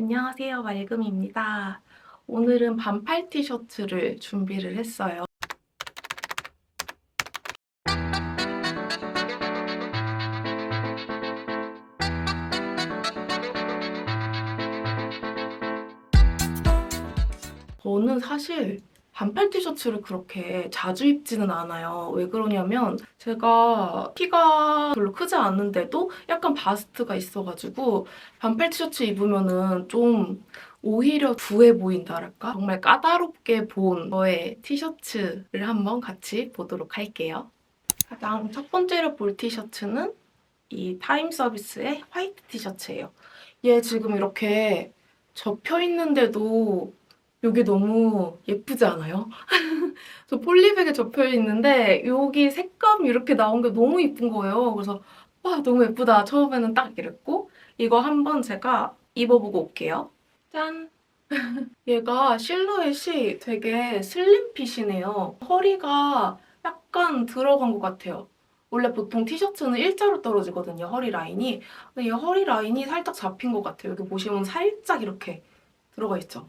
안녕하세요, 맑음입니다. 오늘은 반팔 티셔츠를 준비를 했어요. 저는 사실 반팔 티셔츠를 그렇게 자주 입지는 않아요. 왜 그러냐면 제가 키가 별로 크지 않은데도 약간 바스트가 있어가지고 반팔 티셔츠 입으면은 좀 오히려 부해 보인다랄까? 정말 까다롭게 본 저의 티셔츠를 한번 같이 보도록 할게요. 가장 첫 번째로 볼 티셔츠는 이 타임 서비스의 화이트 티셔츠예요. 얘 지금 이렇게 접혀 있는데도 이게 너무 예쁘지 않아요? 저 폴리백에 접혀 있는데 여기 색감이 이렇게 나온 게 너무 예쁜 거예요. 그래서 와 너무 예쁘다. 처음에는 딱 이랬고 이거 한번 제가 입어보고 올게요. 짠! 얘가 실루엣이 되게 슬림핏이네요. 허리가 약간 들어간 것 같아요. 원래 보통 티셔츠는 일자로 떨어지거든요, 허리 라인이. 근데 얘 허리 라인이 살짝 잡힌 것 같아요. 여기 보시면 살짝 이렇게 들어가 있죠.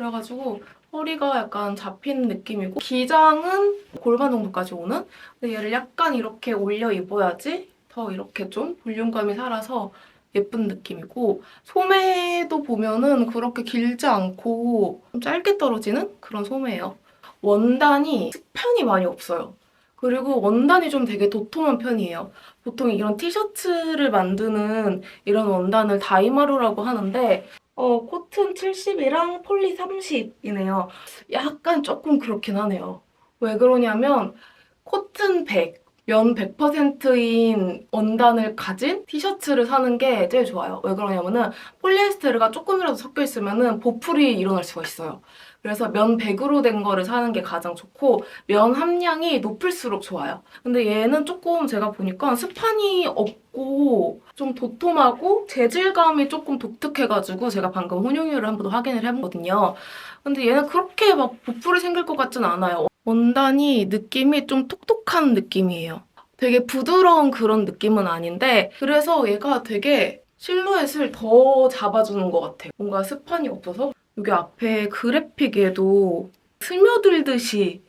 그래가지고 허리가 약간 잡힌 느낌이고 기장은 골반 정도까지 오는? 근데 얘를 약간 이렇게 올려 입어야지 더 이렇게 좀 볼륨감이 살아서 예쁜 느낌이고 소매도 보면은 그렇게 길지 않고 좀 짧게 떨어지는 그런 소매예요. 원단이 스판이 많이 없어요. 그리고 원단이 좀 되게 도톰한 편이에요. 보통 이런 티셔츠를 만드는 이런 원단을 다이마루라고 하는데 어, 코튼 70이랑 폴리 30이네요. 약간 조금 그렇긴 하네요. 왜 그러냐면 코튼 100, 면 100%인 원단을 가진 티셔츠를 사는 게 제일 좋아요. 왜 그러냐면은 폴리에스테르가 조금이라도 섞여 있으면은 보풀이 일어날 수가 있어요. 그래서 면 100으로 된 거를 사는 게 가장 좋고 면 함량이 높을수록 좋아요. 근데 얘는 조금 제가 보니까 스판이 없고 좀 도톰하고 재질감이 조금 독특해가지고 제가 방금 혼용유를 한번더 확인을 해봤거든요. 근데 얘는 그렇게 막 보풀이 생길 것 같진 않아요. 원단이 느낌이 좀 톡톡한 느낌이에요. 되게 부드러운 그런 느낌은 아닌데 그래서 얘가 되게 실루엣을 더 잡아주는 것 같아요. 뭔가 스판이 없어서 여기 앞에 그래픽에도 스며들듯이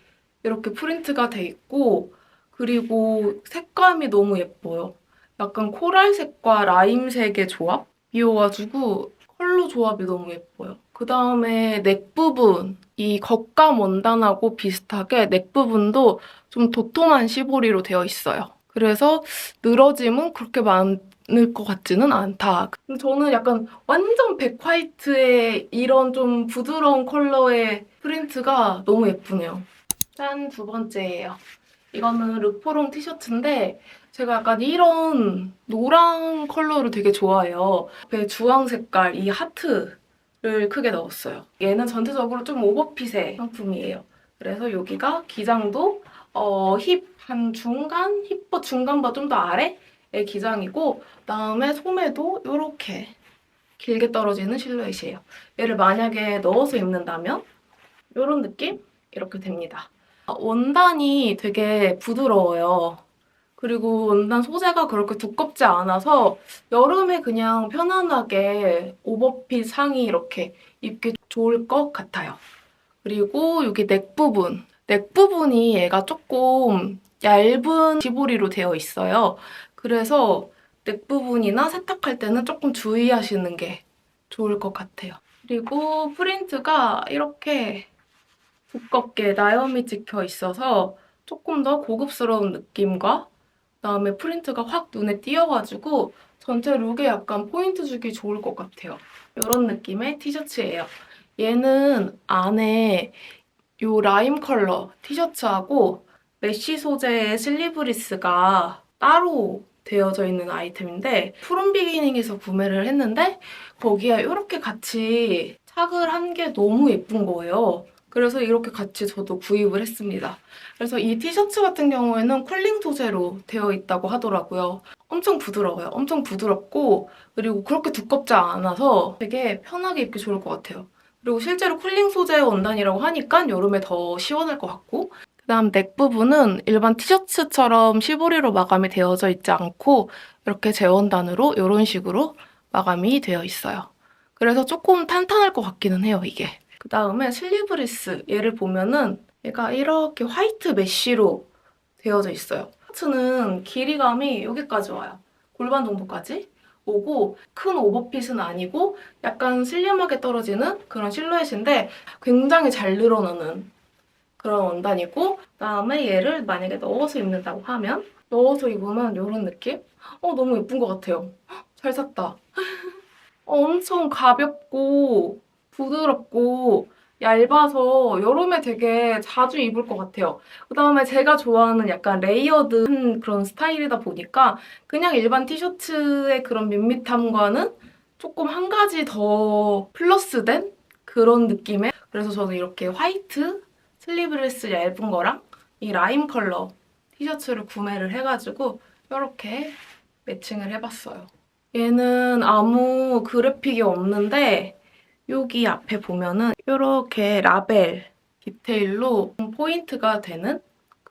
이렇게 프린트가 돼 있고 그리고 색감이 너무 예뻐요. 약간 코랄색과 라임색의 조합 이어가지고 컬러 조합이 너무 예뻐요. 그 다음에 넥 부분, 이 겉감 원단하고 비슷하게 넥 부분도 좀 도톰한 시보리로 되어 있어요. 그래서 늘어짐은 그렇게 많 을 것 같지는 않다. 저는 약간 완전 백화이트의 이런 좀 부드러운 컬러의 프린트가 너무 예쁘네요. 짠, 두 번째예요. 이거는 르포롱 티셔츠인데 제가 약간 이런 노랑 컬러를 되게 좋아해요. 앞에 주황 색깔 이 하트를 크게 넣었어요. 얘는 전체적으로 좀 오버핏의 상품이에요. 그래서 여기가 기장도 어, 힙 한 중간, 힙보 중간보다 좀 더 아래 의 기장이고 그다음에 소매도 이렇게 길게 떨어지는 실루엣이에요. 얘를 만약에 넣어서 입는다면 이런 느낌? 이렇게 됩니다. 원단이 되게 부드러워요. 그리고 원단 소재가 그렇게 두껍지 않아서 여름에 그냥 편안하게 오버핏 상의 이렇게 입기 좋을 것 같아요. 그리고 여기 넥 부분. 넥 부분이 얘가 조금 얇은 지보리로 되어 있어요. 그래서 넥 부분이나 세탁할 때는 조금 주의하시는 게 좋을 것 같아요. 그리고 프린트가 이렇게 두껍게 나염이 찍혀 있어서 조금 더 고급스러운 느낌과 그다음에 프린트가 확 눈에 띄어가지고 전체 룩에 약간 포인트 주기 좋을 것 같아요. 이런 느낌의 티셔츠예요. 얘는 안에 요 라임 컬러 티셔츠하고 메쉬 소재의 슬리브리스가 따로 되어져 있는 아이템인데 프롬 비기닝에서 구매를 했는데 거기에 이렇게 같이 착을 한 게 너무 예쁜 거예요. 그래서 이렇게 같이 저도 구입을 했습니다. 그래서 이 티셔츠 같은 경우에는 쿨링 소재로 되어 있다고 하더라고요. 엄청 부드러워요. 엄청 부드럽고 그리고 그렇게 두껍지 않아서 되게 편하게 입기 좋을 것 같아요. 그리고 실제로 쿨링 소재 원단이라고 하니까 여름에 더 시원할 것 같고 그다음 넥 부분은 일반 티셔츠처럼 시보리로 마감이 되어져 있지 않고 이렇게 재원단으로 이런 식으로 마감이 되어 있어요. 그래서 조금 탄탄할 것 같기는 해요, 이게. 그 다음에 슬리브리스. 얘를 보면은 얘가 이렇게 화이트 메쉬로 되어져 있어요. 스커트는 길이감이 여기까지 와요. 골반 정도까지 오고 큰 오버핏은 아니고 약간 슬림하게 떨어지는 그런 실루엣인데 굉장히 잘 늘어나는 그런 원단이고 그다음에 얘를 만약에 넣어서 입는다고 하면 넣어서 입으면 이런 느낌? 어 너무 예쁜 것 같아요. 헉, 잘 샀다. 엄청 가볍고 부드럽고 얇아서 여름에 되게 자주 입을 것 같아요. 그 다음에 제가 좋아하는 약간 레이어드한 그런 스타일이다 보니까 그냥 일반 티셔츠의 그런 밋밋함과는 조금 한 가지 더 플러스된 그런 느낌의 그래서 저는 이렇게 화이트 슬리브레스 얇은 거랑 이 라임 컬러 티셔츠를 구매를 해가지고 이렇게 매칭을 해봤어요. 얘는 아무 그래픽이 없는데 여기 앞에 보면은 이렇게 라벨 디테일로 포인트가 되는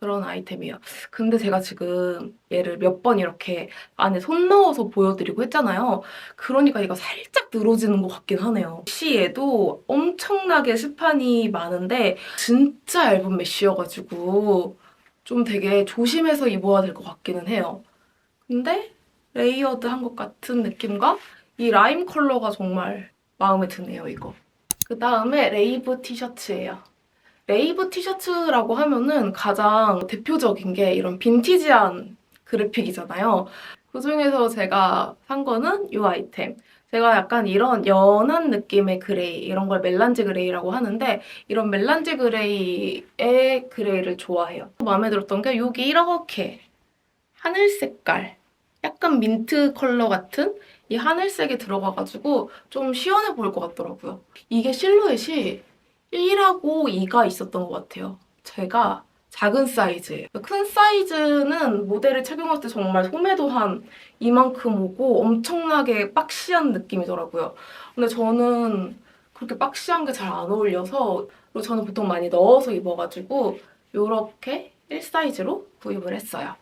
그런 아이템이에요. 근데 제가 지금 얘를 몇 번 이렇게 안에 손 넣어서 보여드리고 했잖아요. 그러니까 얘가 살짝 늘어지는 것 같긴 하네요. 메쉬에도 엄청나게 스판이 많은데 진짜 얇은 메쉬여가지고 좀 되게 조심해서 입어야 될 것 같기는 해요. 근데 레이어드한 것 같은 느낌과 이 라임 컬러가 정말 마음에 드네요, 이거. 그 다음에 레이브 티셔츠예요. 레이브 티셔츠라고 하면은 가장 대표적인 게 이런 빈티지한 그래픽이잖아요. 그 중에서 제가 산 거는 이 아이템. 제가 약간 이런 연한 느낌의 그레이, 이런 걸 멜란지 그레이라고 하는데, 이런 멜란지 그레이의 그레이를 좋아해요. 마음에 들었던 게 여기 이렇게 하늘 색깔, 약간 민트 컬러 같은 이 하늘색이 들어가가지고 좀 시원해 보일 것 같더라고요. 이게 실루엣이 1하고 2가 있었던 것 같아요. 제가 작은 사이즈예요. 큰 사이즈는 모델을 착용할 때 정말 소매도 한 이만큼 오고 엄청나게 박시한 느낌이더라고요. 근데 저는 그렇게 박시한 게 잘 안 어울려서 그리고 저는 보통 많이 넣어서 입어가지고 이렇게 1 사이즈로 구입을 했어요.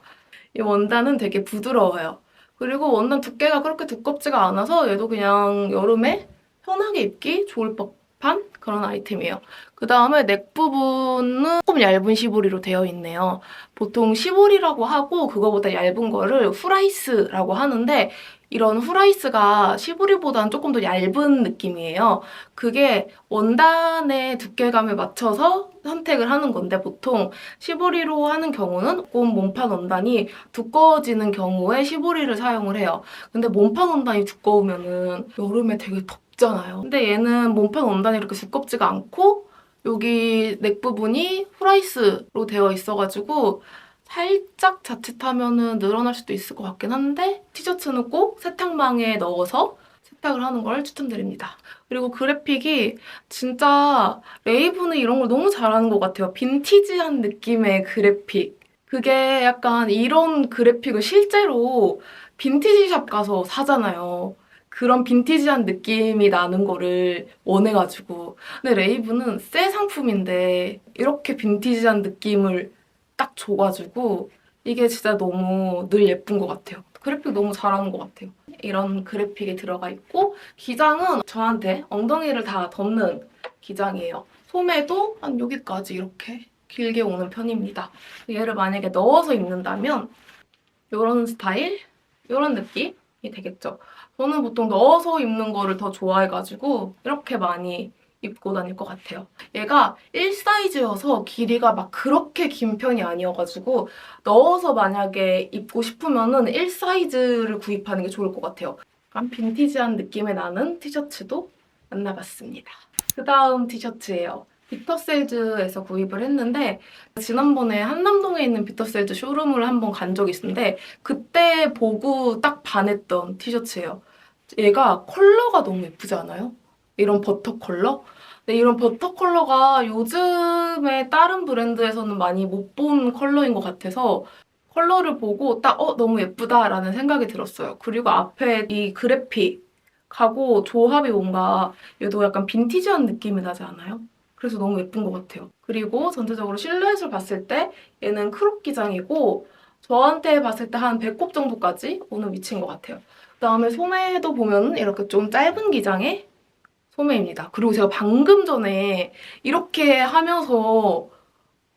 이 원단은 되게 부드러워요. 그리고 원단 두께가 그렇게 두껍지가 않아서 얘도 그냥 여름에 편하게 입기 좋을 법 한 그런 아이템이에요. 그 다음에 넥 부분은 조금 얇은 시보리로 되어 있네요. 보통 시보리라고 하고 그거보다 얇은 거를 후라이스라고 하는데 이런 후라이스가 시보리보다는 조금 더 얇은 느낌이에요. 그게 원단의 두께감에 맞춰서 선택을 하는 건데 보통 시보리로 하는 경우는 조금 몸판 원단이 두꺼워지는 경우에 시보리를 사용을 해요. 근데 몸판 원단이 두꺼우면은 여름에 되게 덥잖아요. 근데 얘는 몸판 원단이 이렇게 두껍지가 않고 여기 넥 부분이 후라이스로 되어 있어가지고 살짝 자칫하면은 늘어날 수도 있을 것 같긴 한데 티셔츠는 꼭 세탁망에 넣어서 세탁을 하는 걸 추천드립니다. 그리고 그래픽이 진짜 레이브는 이런 걸 너무 잘하는 것 같아요. 빈티지한 느낌의 그래픽. 그게 약간 이런 그래픽을 실제로 빈티지 샵 가서 사잖아요. 그런 빈티지한 느낌이 나는 거를 원해가지고. 근데 레이브는 새 상품인데 이렇게 빈티지한 느낌을 딱 줘가지고 이게 진짜 너무 늘 예쁜 것 같아요. 그래픽 너무 잘하는 것 같아요. 이런 그래픽이 들어가 있고 기장은 저한테 엉덩이를 다 덮는 기장이에요. 소매도 한 여기까지 이렇게 길게 오는 편입니다. 얘를 만약에 넣어서 입는다면 이런 스타일, 이런 느낌이 되겠죠. 저는 보통 넣어서 입는 거를 더 좋아해가지고 이렇게 많이 입고 다닐 것 같아요. 얘가 1 사이즈여서 길이가 막 그렇게 긴 편이 아니어가지고 넣어서 만약에 입고 싶으면은 1 사이즈를 구입하는 게 좋을 것 같아요. 약간 빈티지한 느낌의 나는 티셔츠도 만나봤습니다. 그 다음 티셔츠예요. 비터셀즈에서 구입을 했는데 지난번에 한남동에 있는 비터셀즈 쇼룸을 한번 간 적이 있는데 그때 보고 딱 반했던 티셔츠예요. 얘가 컬러가 너무 예쁘지 않아요? 이런 버터 컬러? 근데 이런 버터 컬러가 요즘에 다른 브랜드에서는 많이 못 본 컬러인 것 같아서 컬러를 보고 딱 어, 너무 예쁘다라는 생각이 들었어요. 그리고 앞에 이 그래픽하고 조합이 뭔가 얘도 약간 빈티지한 느낌이 나지 않아요? 그래서 너무 예쁜 것 같아요. 그리고 전체적으로 실루엣을 봤을 때 얘는 크롭 기장이고 저한테 봤을 때 한 배꼽 정도까지 오는 위치인 것 같아요. 그 다음에 소매도 보면 이렇게 좀 짧은 기장의 소매입니다. 그리고 제가 방금 전에 이렇게 하면서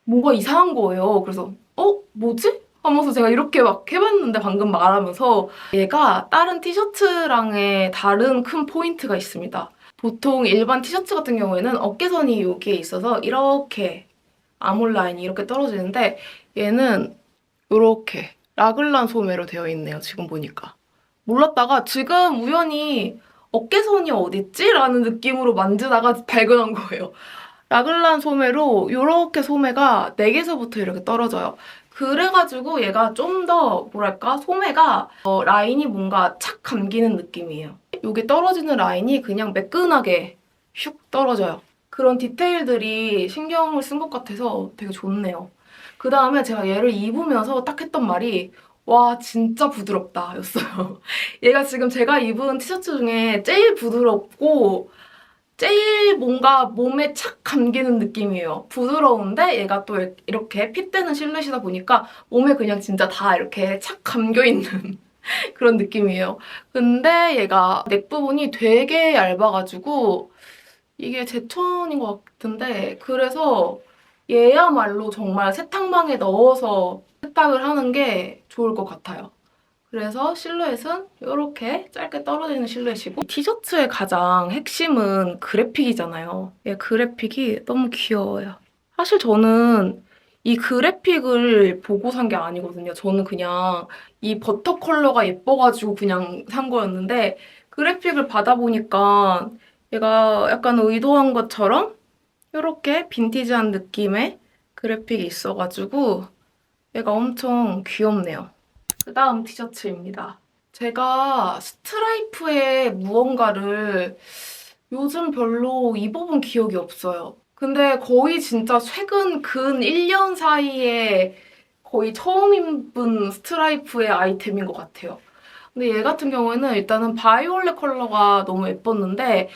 뭐가 이상한 거예요. 그래서 어? 뭐지? 하면서 제가 이렇게 막 해봤는데 방금 말하면서 얘가 다른 티셔츠랑의 다른 큰 포인트가 있습니다. 보통 일반 티셔츠 같은 경우에는 어깨선이 여기에 있어서 이렇게 아몰 라인이 이렇게 떨어지는데 얘는 이렇게 라글란 소매로 되어 있네요. 지금 보니까. 몰랐다가 지금 우연히 어깨선이 어딨지? 라는 느낌으로 만지다가 발견한 거예요. 라글란 소매로 이렇게 소매가 네개서부터 이렇게 떨어져요. 그래가지고 얘가 좀 더 뭐랄까 소매가 어, 라인이 뭔가 착 감기는 느낌이에요. 여기 떨어지는 라인이 그냥 매끈하게 슉 떨어져요. 그런 디테일들이 신경을 쓴 것 같아서 되게 좋네요. 그 다음에 제가 얘를 입으면서 딱 했던 말이 와 진짜 부드럽다 였어요. 얘가 지금 제가 입은 티셔츠 중에 제일 부드럽고 제일 뭔가 몸에 착 감기는 느낌이에요. 부드러운데 얘가 또 이렇게 핏되는 실루엣이다 보니까 몸에 그냥 진짜 다 이렇게 착 감겨있는 그런 느낌이에요. 근데 얘가 넥 부분이 되게 얇아가지고 이게 제천인 것 같은데 그래서 얘야말로 정말 세탁망에 넣어서 세탁을 하는 게 좋을 것 같아요. 그래서 실루엣은 이렇게 짧게 떨어지는 실루엣이고 티셔츠의 가장 핵심은 그래픽이잖아요. 얘 그래픽이 너무 귀여워요. 사실 저는 이 그래픽을 보고 산 게 아니거든요. 저는 그냥 이 버터 컬러가 예뻐가지고 그냥 산 거였는데 그래픽을 받아보니까 얘가 약간 의도한 것처럼 이렇게 빈티지한 느낌의 그래픽이 있어가지고 얘가 엄청 귀엽네요. 그 다음 티셔츠입니다. 제가 스트라이프의 무언가를 요즘 별로 입어본 기억이 없어요. 근데 거의 진짜 최근 근 1년 사이에 거의 처음 입은 스트라이프의 아이템인 것 같아요. 근데 얘 같은 경우에는 일단은 바이올렛 컬러가 너무 예뻤는데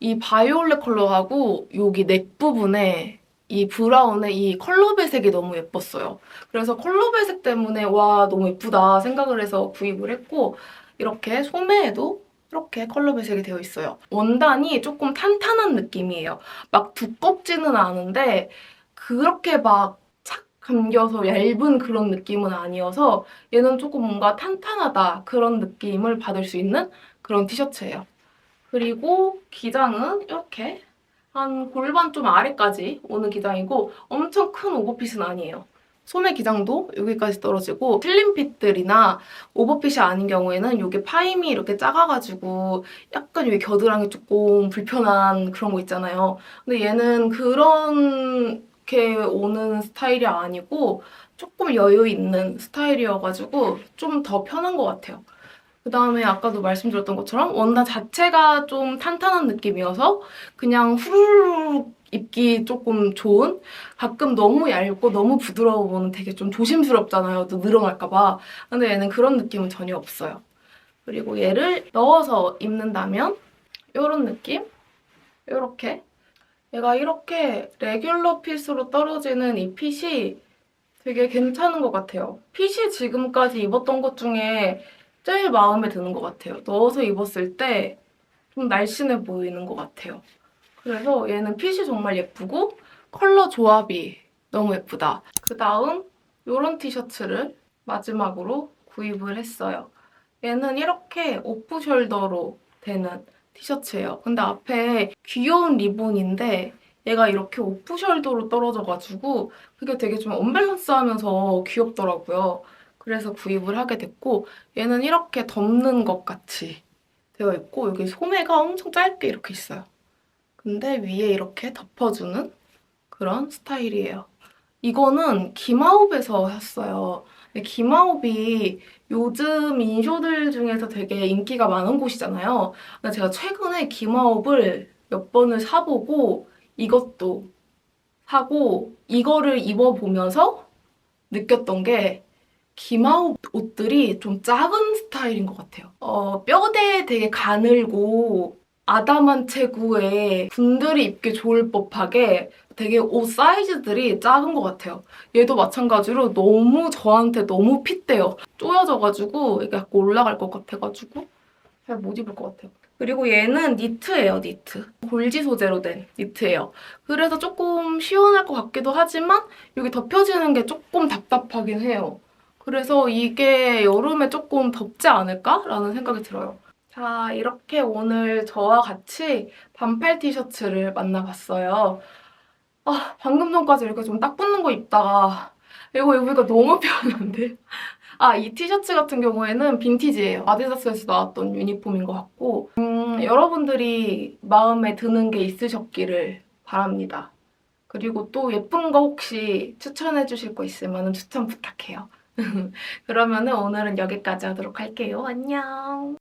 이 바이올렛 컬러하고 여기 넥 부분에 이 브라운의 이 컬러 배색이 너무 예뻤어요. 그래서 컬러 배색 때문에 와 너무 예쁘다 생각을 해서 구입을 했고 이렇게 소매에도 이렇게 컬러 배색이 되어 있어요. 원단이 조금 탄탄한 느낌이에요. 막 두껍지는 않은데 그렇게 막 착 감겨서 얇은 그런 느낌은 아니어서 얘는 조금 뭔가 탄탄하다 그런 느낌을 받을 수 있는 그런 티셔츠예요. 그리고 기장은 이렇게 한 골반 좀 아래까지 오는 기장이고 엄청 큰 오버핏은 아니에요. 소매 기장도 여기까지 떨어지고 슬림핏들이나 오버핏이 아닌 경우에는 여기 파임이 이렇게 작아가지고 약간 여기 겨드랑이 조금 불편한 그런 거 있잖아요. 근데 얘는 그렇게 오는 스타일이 아니고 조금 여유 있는 스타일이어가지고 좀 더 편한 것 같아요. 그 다음에 아까도 말씀드렸던 것처럼 원단 자체가 좀 탄탄한 느낌이어서 그냥 후루룩 입기 조금 좋은 가끔 너무 얇고 너무 부드러우면 되게 좀 조심스럽잖아요. 또 늘어날까봐. 근데 얘는 그런 느낌은 전혀 없어요. 그리고 얘를 넣어서 입는다면 이런 느낌? 이렇게 얘가 이렇게 레귤러 핏으로 떨어지는 이 핏이 되게 괜찮은 것 같아요. 핏이 지금까지 입었던 것 중에 제일 마음에 드는 것 같아요. 넣어서 입었을 때 좀 날씬해 보이는 것 같아요. 그래서 얘는 핏이 정말 예쁘고 컬러 조합이 너무 예쁘다. 그 다음 이런 티셔츠를 마지막으로 구입을 했어요. 얘는 이렇게 오프 숄더로 되는 티셔츠예요. 근데 앞에 귀여운 리본인데 얘가 이렇게 오프 숄더로 떨어져가지고 그게 되게 좀 언밸런스하면서 귀엽더라고요. 그래서 구입을 하게 됐고 얘는 이렇게 덮는 것 같이 되어 있고 여기 소매가 엄청 짧게 이렇게 있어요. 근데 위에 이렇게 덮어주는 그런 스타일이에요. 이거는 기마옵에서 샀어요. 근데 기마옵이 요즘 인쇼들 중에서 되게 인기가 많은 곳이잖아요. 근데 제가 최근에 기마옵을 몇 번을 사보고 이것도 사고 이거를 입어보면서 느꼈던 게 기마옷 옷들이 좀 작은 스타일인 것 같아요. 어, 뼈대 되게 가늘고 아담한 체구에 분들이 입기 좋을 법하게 되게 옷 사이즈들이 작은 것 같아요. 얘도 마찬가지로 너무 저한테 너무 핏대요. 쪼여져가지고 이게 약간 올라갈 것 같아가지고 잘 못 입을 것 같아요. 그리고 얘는 니트예요, 니트. 골지 소재로 된 니트예요. 그래서 조금 시원할 것 같기도 하지만 여기 덮여지는 게 조금 답답하긴 해요. 그래서 이게 여름에 조금 덥지 않을까라는 생각이 들어요. 자, 이렇게 오늘 저와 같이 반팔 티셔츠를 만나봤어요. 아, 방금 전까지 이렇게 좀 딱 붙는 거 입다가 이거 입으니까 너무 편한데? 아, 이 티셔츠 같은 경우에는 빈티지예요. 아디다스에서 나왔던 유니폼인 것 같고 음, 여러분들이 마음에 드는 게 있으셨기를 바랍니다. 그리고 또 예쁜 거 혹시 추천해 주실 거 있으면 추천 부탁해요. 그러면은 오늘은 여기까지 하도록 할게요. 안녕.